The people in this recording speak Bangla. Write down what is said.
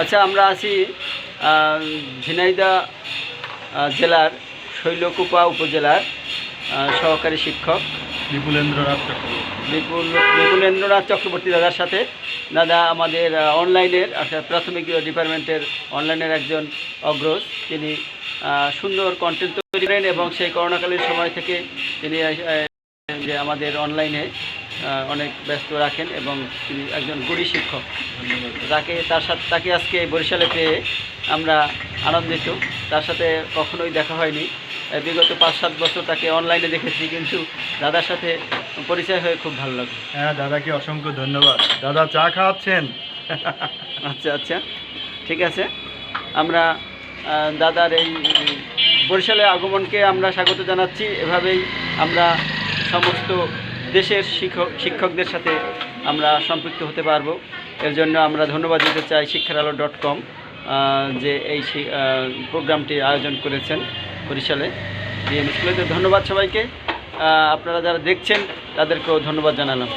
আচ্ছা আমরা আছি আহ, জেলার শৈলকুপা উপজেলার সহকারী শিক্ষক। বিপুলেন্দ্র রাজ চক্রবর্তী। বিপুল বিপুলেন্দ্রনাথ চক্রবর্তী দাদার সাথে। দাদা আমাদের অনলাইনের অর্থাৎ প্রাথমিক ডিপার্টমেন্টের অনলাইনের একজন অগ্রজ। তিনি সুন্দর কন্টেন্ট তৈরি করেন এবং সেই করোনাকালীন সময় থেকে তিনি যে আমাদের অনলাইনে অনেক ব্যস্ত রাখেন এবং তিনি একজন গুণী শিক্ষক। তাকে তার সাথে তাকে আজকে বরিশালে পেয়ে আমরা আনন্দিত। তার সাথে কখনোই দেখা হয়নি। বিগত পাঁচ সাত বছর তাকে অনলাইনে দেখেছি কিন্তু দাদার সাথে পরিচয় হয়ে খুব ভালো লাগল। হ্যাঁ দাদাকে অসংখ্য ধন্যবাদ। দাদা চা খাওয়াচ্ছেন? আচ্ছা আচ্ছা। ঠিক আছে। আমরা দাদার এই বরিশালে আগমনকে আমরা স্বাগত জানাচ্ছি। এভাবেই আমরা সমস্ত দেশের শিক্ষক শিক্ষকদের সাথে আমরা সম্পৃক্ত হতে পারব। এর জন্য আমরা ধন্যবাদ দিতে চাই শিক্ষার আলো ডট কম যে এই প্রোগ্রামটি আয়োজন করেছেন বরিশালে। ধন্যবাদ সবাইকে। আপনারা যারা দেখছেন, তাদেরকেও ধন্যবাদ জানালাম।